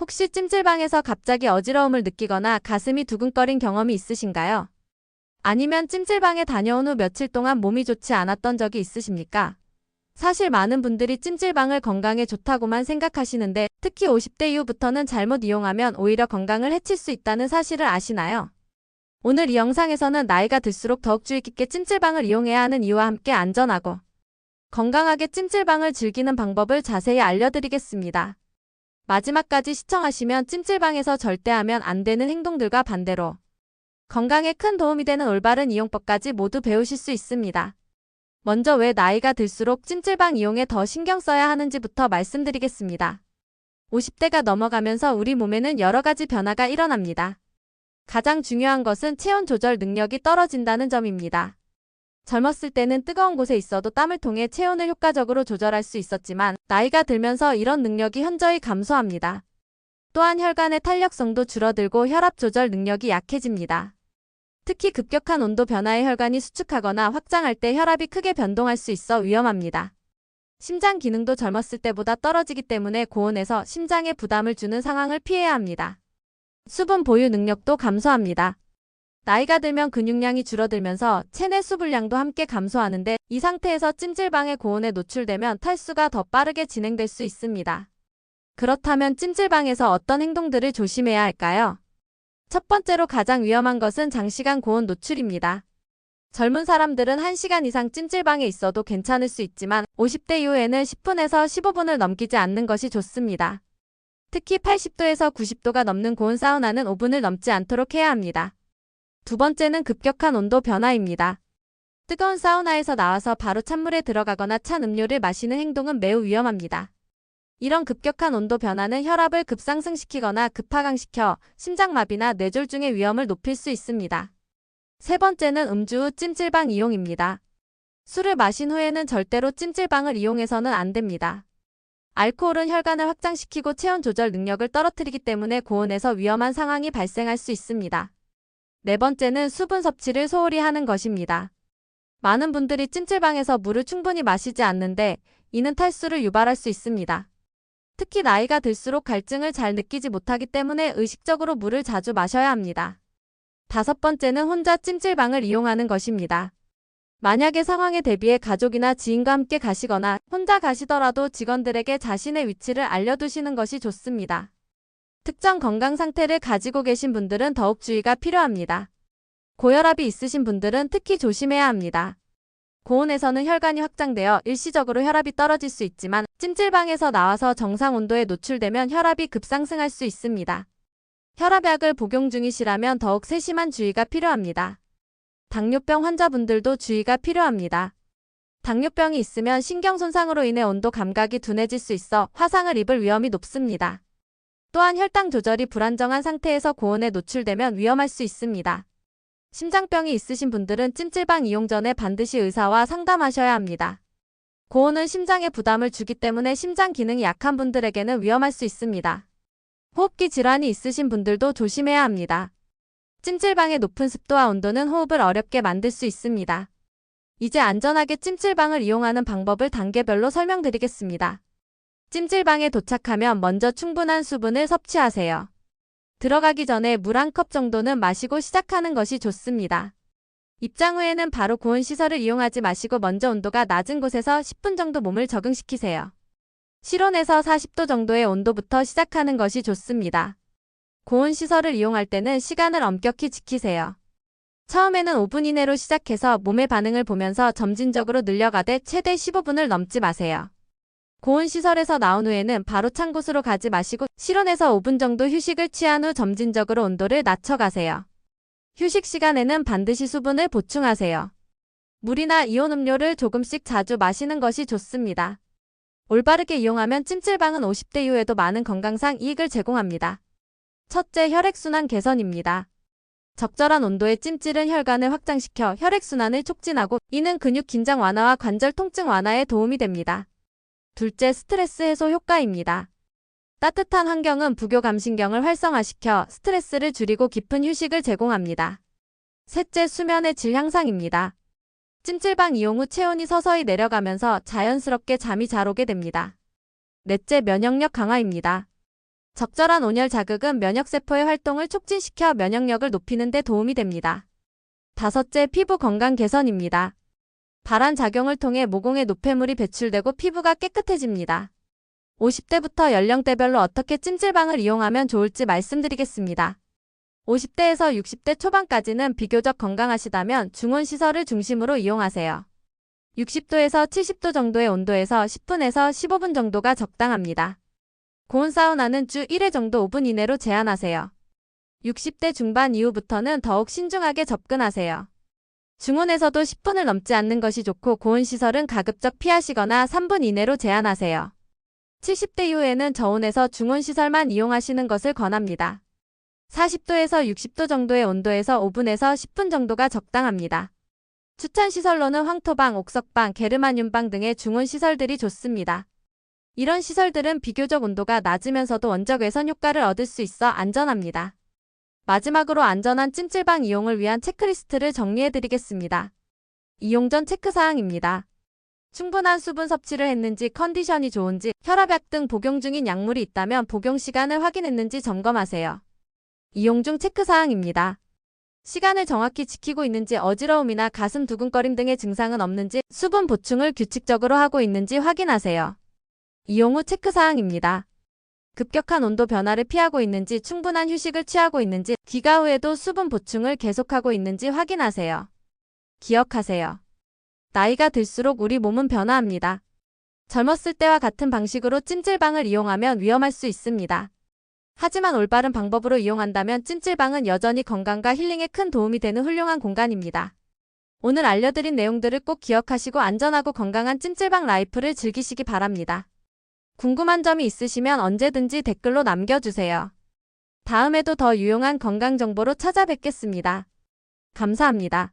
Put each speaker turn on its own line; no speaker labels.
혹시 찜질방에서 갑자기 어지러움을 느끼거나 가슴이 두근거린 경험이 있으신가요? 아니면 찜질방에 다녀온 후 며칠 동안 몸이 좋지 않았던 적이 있으십니까? 사실 많은 분들이 찜질방을 건강에 좋다고만 생각하시는데 특히 50대 이후부터는 잘못 이용하면 오히려 건강을 해칠 수 있다는 사실을 아시나요? 오늘 이 영상에서는 나이가 들수록 더욱 주의 깊게 찜질방을 이용해야 하는 이유와 함께 안전하고 건강하게 찜질방을 즐기는 방법을 자세히 알려드리겠습니다. 마지막까지 시청하시면 찜질방에서 절대 하면 안 되는 행동들과 반대로 건강에 큰 도움이 되는 올바른 이용법까지 모두 배우실 수 있습니다. 먼저 왜 나이가 들수록 찜질방 이용에 더 신경 써야 하는지부터 말씀드리겠습니다. 50대가 넘어가면서 우리 몸에는 여러 가지 변화가 일어납니다. 가장 중요한 것은 체온 조절 능력이 떨어진다는 점입니다. 젊었을 때는 뜨거운 곳에 있어도 땀을 통해 체온을 효과적으로 조절할 수 있었지만 나이가 들면서 이런 능력이 현저히 감소합니다. 또한 혈관의 탄력성도 줄어들고 혈압 조절 능력이 약해집니다. 특히 급격한 온도 변화에 혈관이 수축하거나 확장할 때 혈압이 크게 변동할 수 있어 위험합니다. 심장 기능도 젊었을 때보다 떨어지기 때문에 고온에서 심장에 부담을 주는 상황을 피해야 합니다. 수분 보유 능력도 감소합니다. 나이가 들면 근육량이 줄어들면서 체내 수분량도 함께 감소하는데 이 상태에서 찜질방의 고온에 노출되면 탈수가 더 빠르게 진행될 수 있습니다. 그렇다면 찜질방에서 어떤 행동들을 조심해야 할까요? 첫 번째로 가장 위험한 것은 장시간 고온 노출입니다. 젊은 사람들은 1시간 이상 찜질방에 있어도 괜찮을 수 있지만 50대 이후에는 10분에서 15분을 넘기지 않는 것이 좋습니다. 특히 80도에서 90도가 넘는 고온 사우나는 5분을 넘지 않도록 해야 합니다. 두 번째는 급격한 온도 변화입니다. 뜨거운 사우나에서 나와서 바로 찬물에 들어가거나 찬 음료를 마시는 행동은 매우 위험합니다. 이런 급격한 온도 변화는 혈압을 급상승시키거나 급하강시켜 심장마비나 뇌졸중의 위험을 높일 수 있습니다. 세 번째는 음주 후 찜질방 이용입니다. 술을 마신 후에는 절대로 찜질방을 이용해서는 안 됩니다. 알코올은 혈관을 확장시키고 체온 조절 능력을 떨어뜨리기 때문에 고온에서 위험한 상황이 발생할 수 있습니다. 네 번째는 수분 섭취를 소홀히 하는 것입니다. 많은 분들이 찜질방에서 물을 충분히 마시지 않는데 이는 탈수를 유발할 수 있습니다. 특히 나이가 들수록 갈증을 잘 느끼지 못하기 때문에 의식적으로 물을 자주 마셔야 합니다. 다섯 번째는 혼자 찜질방을 이용하는 것입니다. 만약에 상황에 대비해 가족이나 지인과 함께 가시거나 혼자 가시더라도 직원들에게 자신의 위치를 알려두시는 것이 좋습니다. 특정 건강 상태를 가지고 계신 분들은 더욱 주의가 필요합니다. 고혈압이 있으신 분들은 특히 조심해야 합니다. 고온에서는 혈관이 확장되어 일시적으로 혈압이 떨어질 수 있지만 찜질방에서 나와서 정상 온도에 노출되면 혈압이 급상승할 수 있습니다. 혈압약을 복용 중이시라면 더욱 세심한 주의가 필요합니다. 당뇨병 환자분들도 주의가 필요합니다. 당뇨병이 있으면 신경 손상으로 인해 온도 감각이 둔해질 수 있어 화상을 입을 위험이 높습니다. 또한 혈당 조절이 불안정한 상태에서 고온에 노출되면 위험할 수 있습니다. 심장병이 있으신 분들은 찜질방 이용 전에 반드시 의사와 상담하셔야 합니다. 고온은 심장에 부담을 주기 때문에 심장 기능이 약한 분들에게는 위험할 수 있습니다. 호흡기 질환이 있으신 분들도 조심해야 합니다. 찜질방의 높은 습도와 온도는 호흡을 어렵게 만들 수 있습니다. 이제 안전하게 찜질방을 이용하는 방법을 단계별로 설명드리겠습니다. 찜질방에 도착하면 먼저 충분한 수분을 섭취하세요. 들어가기 전에 물 한 컵 정도는 마시고 시작하는 것이 좋습니다. 입장 후에는 바로 고온 시설을 이용하지 마시고 먼저 온도가 낮은 곳에서 10분 정도 몸을 적응시키세요. 실온에서 40도 정도의 온도부터 시작하는 것이 좋습니다. 고온 시설을 이용할 때는 시간을 엄격히 지키세요. 처음에는 5분 이내로 시작해서 몸의 반응을 보면서 점진적으로 늘려가되 최대 15분을 넘지 마세요. 고온 시설에서 나온 후에는 바로 찬 곳으로 가지 마시고 실온에서 5분 정도 휴식을 취한 후 점진적으로 온도를 낮춰가세요. 휴식 시간에는 반드시 수분을 보충하세요. 물이나 이온 음료를 조금씩 자주 마시는 것이 좋습니다. 올바르게 이용하면 찜질방은 50대 이후에도 많은 건강상 이익을 제공합니다. 첫째, 혈액순환 개선입니다. 적절한 온도의 찜질은 혈관을 확장시켜 혈액순환을 촉진하고 이는 근육 긴장 완화와 관절 통증 완화에 도움이 됩니다. 둘째, 스트레스 해소 효과입니다. 따뜻한 환경은 부교 감신경을 활성화시켜 스트레스를 줄이고 깊은 휴식을 제공합니다. 셋째, 수면의 질 향상입니다. 찜질방 이용 후 체온이 서서히 내려가면서 자연스럽게 잠이 잘 오게 됩니다. 넷째, 면역력 강화입니다. 적절한 온열 자극은 면역세포의 활동을 촉진시켜 면역력을 높이는 데 도움이 됩니다. 다섯째, 피부 건강 개선입니다. 발한 작용을 통해 모공에 노폐물이 배출되고 피부가 깨끗해집니다. 50대부터 연령대별로 어떻게 찜질방을 이용하면 좋을지 말씀드리겠습니다. 50대에서 60대 초반까지는 비교적 건강하시다면 중온시설을 중심으로 이용하세요. 60도에서 70도 정도의 온도에서 10분에서 15분 정도가 적당합니다. 고온 사우나는 주 1회 정도 5분 이내로 제한하세요. 60대 중반 이후부터는 더욱 신중하게 접근하세요. 중온에서도 10분을 넘지 않는 것이 좋고 고온 시설은 가급적 피하시거나 3분 이내로 제한하세요. 70대 이후에는 저온에서 중온 시설만 이용하시는 것을 권합니다. 40도에서 60도 정도의 온도에서 5분에서 10분 정도가 적당합니다. 추천 시설로는 황토방, 옥석방, 게르마늄방 등의 중온 시설들이 좋습니다. 이런 시설들은 비교적 온도가 낮으면서도 원적 외선 효과를 얻을 수 있어 안전합니다. 마지막으로 안전한 찜질방 이용을 위한 체크리스트를 정리해 드리겠습니다. 이용 전 체크사항입니다. 충분한 수분 섭취를 했는지 컨디션이 좋은지 혈압약 등 복용 중인 약물이 있다면 복용 시간을 확인했는지 점검하세요. 이용 중 체크사항입니다. 시간을 정확히 지키고 있는지 어지러움이나 가슴 두근거림 등의 증상은 없는지 수분 보충을 규칙적으로 하고 있는지 확인하세요. 이용 후 체크사항입니다. 급격한 온도 변화를 피하고 있는지 충분한 휴식을 취하고 있는지 귀가 후에도 수분 보충을 계속하고 있는지 확인하세요. 기억하세요. 나이가 들수록 우리 몸은 변화합니다. 젊었을 때와 같은 방식으로 찜질방을 이용하면 위험할 수 있습니다. 하지만 올바른 방법으로 이용한다면 찜질방은 여전히 건강과 힐링에 큰 도움이 되는 훌륭한 공간입니다. 오늘 알려드린 내용들을 꼭 기억하시고 안전하고 건강한 찜질방 라이프를 즐기시기 바랍니다. 궁금한 점이 있으시면 언제든지 댓글로 남겨주세요. 다음에도 더 유용한 건강 정보로 찾아뵙겠습니다. 감사합니다.